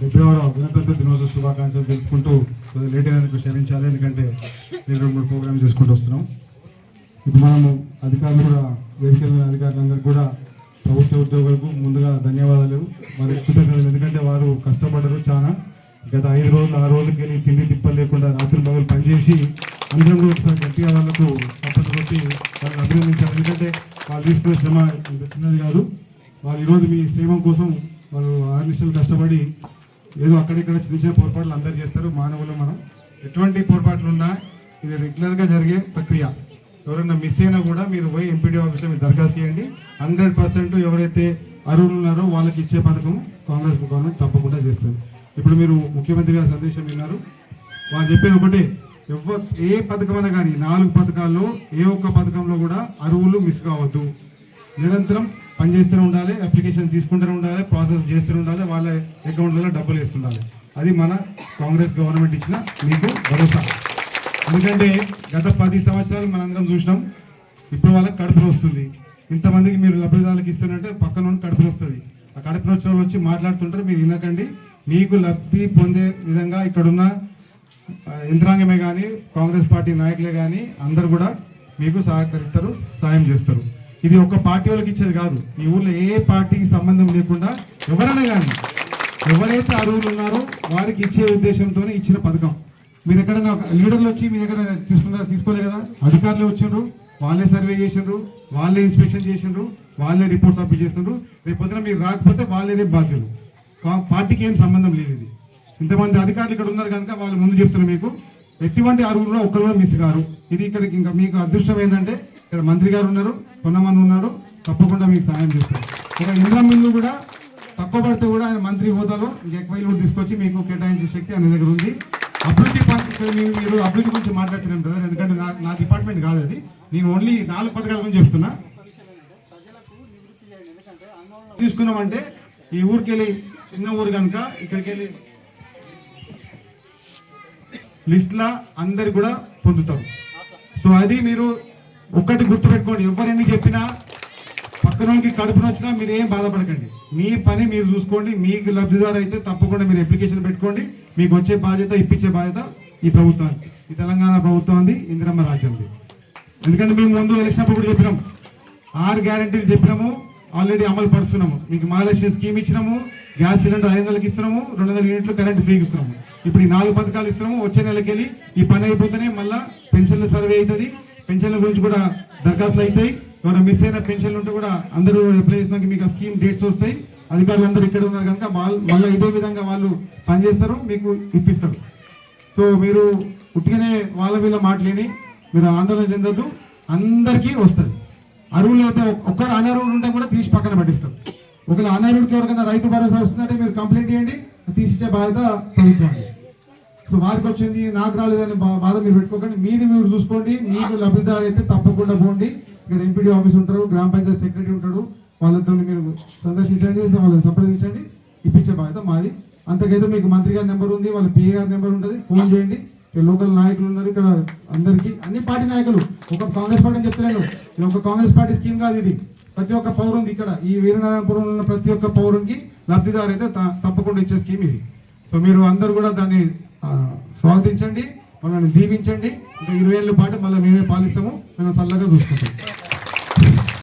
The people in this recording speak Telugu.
ఫిబ్రవరి గణతంత్ర దినోత్సవ శుభాకాంక్షలు తెలుపుకుంటూ కొద్దిగా లేట్ అయినందుకు క్షమించాలి. ఎందుకంటే నేను రెండు మూడు ప్రోగ్రామ్ చేసుకుంటూ వస్తున్నాం. ఇప్పుడు మనము అధికారులు కూడా వేదిక మీద కూడా ప్రభుత్వ ఉద్యోగులకు ముందుగా ధన్యవాదాలు. వారి కృతజ్ఞతలు. ఎందుకంటే వారు కష్టపడ్డారు చాలా. గత ఐదు రోజులు ఆ రోజులకి వెళ్ళి తిండి తిప్పలు లేకుండా రాత్రి పగలు పనిచేసి అందరం కూడా ఒకసారి గట్టిగా వాళ్ళకు సపోర్ట్ కొట్టి వాళ్ళని అభినందించాలి. ఎందుకంటే వాళ్ళు తీసుకునే శ్రమ ఇంత చిన్నది కాదు. వాళ్ళు ఈరోజు మీ శ్రమ కోసం వాళ్ళు ఆరు నిమిషాలు కష్టపడి ఏదో అక్కడిక్కడ చిన్న చిన్న పొరపాట్లు అందరు చేస్తారు మానవులు మనం. ఎటువంటి పొరపాట్లు ఉన్నా ఇది రెగ్యులర్గా జరిగే ప్రక్రియ. ఎవరైనా మిస్ అయినా కూడా మీరు పోయి ఎంపీడీ ఆఫీస్లో మీరు దరఖాస్తు చేయండి. హండ్రెడ్ పర్సెంట్ ఎవరైతే అర్హులు ఉన్నారో వాళ్ళకి ఇచ్చే పథకం కాంగ్రెస్ గవర్నమెంట్ తప్పకుండా చేస్తుంది. ఇప్పుడు మీరు ముఖ్యమంత్రి గారి సందేశం విన్నారు. వాళ్ళు చెప్పేది ఒకటే ఎవరు ఏ పథకమైనా కానీ నాలుగు పథకాల్లో ఏ ఒక్క పథకంలో కూడా అరువులు మిస్ కావద్దు. నిరంతరం పనిచేస్తూనే ఉండాలి అప్లికేషన్ తీసుకుంటూనే ఉండాలి ప్రాసెస్ చేస్తూనే ఉండాలి వాళ్ళ అకౌంట్లలో డబ్బులు వేస్తుండాలి. అది మన కాంగ్రెస్ గవర్నమెంట్ ఇచ్చిన మీకు భరోసా. ఎందుకంటే గత పది సంవత్సరాలు మనందరం చూసినాం ఇప్పుడు వాళ్ళకి కడుపున వస్తుంది. ఇంతమందికి మీరు లబ్ధిదారులకు ఇస్తున్నట్టే పక్కన నుండి కడుపున వస్తుంది. ఆ కడుపున వచ్చిన వాళ్ళు వచ్చి మాట్లాడుతుంటారు మీరు వినకండి. మీకు లబ్ధి పొందే విధంగా ఇక్కడున్న యంత్రాంగమే కానీ కాంగ్రెస్ పార్టీ నాయకులే కానీ అందరు కూడా మీకు సహకరిస్తారు సాయం చేస్తారు. ఇది ఒక పార్టీ వాళ్ళకి ఇచ్చేది కాదు. ఈ ఊర్లో ఏ పార్టీకి సంబంధం లేకుండా ఎవరైనా కానీ ఎవరైతే అరువులు ఉన్నారో వారికి ఇచ్చే ఉద్దేశంతో ఇచ్చిన పథకం. మీ దగ్గర లీడర్లు వచ్చి మీ దగ్గర తీసుకున్నారు తీసుకోలే కదా? అధికారులు వచ్చిండ్రు వాళ్ళే సర్వే చేసిండ్రు వాళ్ళే ఇన్స్పెక్షన్ చేసిండ్రు వాళ్ళే రిపోర్ట్ సబ్మిట్ చేసిండ్రు. రేపు పొద్దున మీరు రాకపోతే వాళ్ళే రేపు బాధ్యులు. పార్టీకి ఏం సంబంధం లేదు ఇది. ఇంతమంది అధికారులు ఇక్కడ ఉన్నారు కనుక వాళ్ళు ముందు చెప్తున్నారు మీకు. ఎటువంటి అరుగులు ఒక్కరు కూడా మిస్ గారు ఇది ఇక్కడికి ఇంకా మీకు అదృష్టం ఏంటంటే ఇక్కడ మంత్రి గారు ఉన్నారు కొన్నమంది ఉన్నారు తప్పకుండా మీకు సాయం చేస్తారు. ఇక ఇంద్రం మిల్లు కూడా తక్కువ పడితే కూడా ఆయన మంత్రి హోదాలో ఇంకా ఎక్కువ ఇల్లు తీసుకొచ్చి మీకు కేటాయించే శక్తి ఆయన దగ్గర ఉంది. అభివృద్ధి పార్టీ ఇక్కడ మీరు మీరు అభివృద్ధి గురించి మాట్లాడుతున్నాను బ్రదర్ ఎందుకంటే నా నా డిపార్ట్మెంట్ కాదు అది. నేను ఓన్లీ నాలుగు పథకాల గురించి చెప్తున్నా. తీసుకున్నామంటే ఈ ఊరికి వెళ్ళి చిన్న ఊరు కనుక ఇక్కడికి వెళ్ళి లిస్ట్లా అందరు కూడా పొందుతారు. సో అది మీరు ఒక్కటి గుర్తుపెట్టుకోండి. ఎవరెన్ని చెప్పినా పక్కనోనికి కడుపున వచ్చినా మీరు ఏం బాధపడకండి. మీ పని మీరు చూసుకోండి. మీకు లబ్ధిదారు అయితే తప్పకుండా మీరు అప్లికేషన్ పెట్టుకోండి. మీకు వచ్చే బాధ్యత ఇప్పించే బాధ్యత ఈ ప్రభుత్వానికి. ఈ తెలంగాణ ప్రభుత్వం ఇందిరమ్మ రాజ్యంది. ఎందుకంటే మేము ముందు ఎలక్షన్ అప్పుడు కూడా ఆరు గ్యారంటీలు చెప్పినాము. ఆల్రెడీ అమలు పరుస్తున్నాము. మీకు మహాలక్ష్మి స్కీమ్ ఇచ్చినాము. గ్యాస్ సిలిండర్ ఐదు వందలకి ఇస్తున్నాము. రెండు వందల యూనిట్లు కరెంట్ ఫ్రీకి ఇస్తున్నాము. ఇప్పుడు ఈ నాలుగు పథకాలు ఇస్తున్నాము వచ్చే నెలకి వెళ్ళి ఈ పని అయిపోతేనే మళ్ళా పెన్షన్ల సర్వే అవుతుంది. పెన్షన్ల గురించి కూడా దరఖాస్తులు అవుతాయి. ఎవరైనా మిస్ అయిన పెన్షన్లు ఉంటే కూడా అందరూ అప్లై చేసినాక మీకు ఆ స్కీమ్ డేట్స్ వస్తాయి. అధికారులు అందరూ ఇక్కడ ఉన్నారు కనుక వాళ్ళు మళ్ళీ ఇదే విధంగా వాళ్ళు పనిచేస్తారు మీకు ఇప్పిస్తారు. సో మీరు ఉట్టిగానే వాళ్ళ వీళ్ళ మాటలేని మీరు ఆందోళన చెందొద్దు. అందరికీ వస్తుంది. అరువులు అయితే ఒక్కరు అనర్హుడు ఉంటే కూడా తీసి పక్కన పట్టిస్తారు. ఒకవేళ అనర్హుడికి ఎవరికైనా రైతు భరోసా వస్తుందంటే మీరు కంప్లైంట్ చేయండి తీసిచ్చే బాధ్యత ప్రభుత్వం సో వారికి వచ్చింది నాకు రాలేదని బా- బాధ మీరు పెట్టుకోకండి. మీది మీరు చూసుకోండి మీకు లబ్ధిదారు అయితే తప్పకుండా పోండి. ఇక్కడ ఎంపీడీ ఆఫీస్ ఉంటారు గ్రామ పంచాయతీ సెక్రటరీ ఉంటాడు. వాళ్ళతో మీరు సందర్శించండి వాళ్ళని సంప్రదించండి. ఇప్పించే బాధ్యత మాది. అంతకైతే మీకు మంత్రి గారి నెంబర్ ఉంది వాళ్ళ పిఏ గారి నెంబర్ ఉంటుంది. ఫోన్ చేయండి. లోకల్ నాయకులు ఉన్నారు ఇక్కడ అందరికీ అన్ని పార్టీ నాయకులు. ఒక కాంగ్రెస్ పార్టీ అని చెప్తున్నాను. ఇది ఒక కాంగ్రెస్ పార్టీ స్కీమ్ కాదు ఇది. ప్రతి ఒక్క పౌరుంది ఇక్కడ. ఈ వీరనారాయణపురంలో ఉన్న ప్రతి ఒక్క పౌరునికి లబ్ధిదారు అయితే త- తప్పకుండా ఇచ్చే స్కీమ్ ఇది. సో మీరు అందరు కూడా దాన్ని స్వాగతించండి మనల్ని దీవించండి. ఇంకా ఇరవై ఏళ్ళ పాటు మళ్ళీ మేమే పాలిస్తాము. మేము చల్లగా చూసుకుంటాం.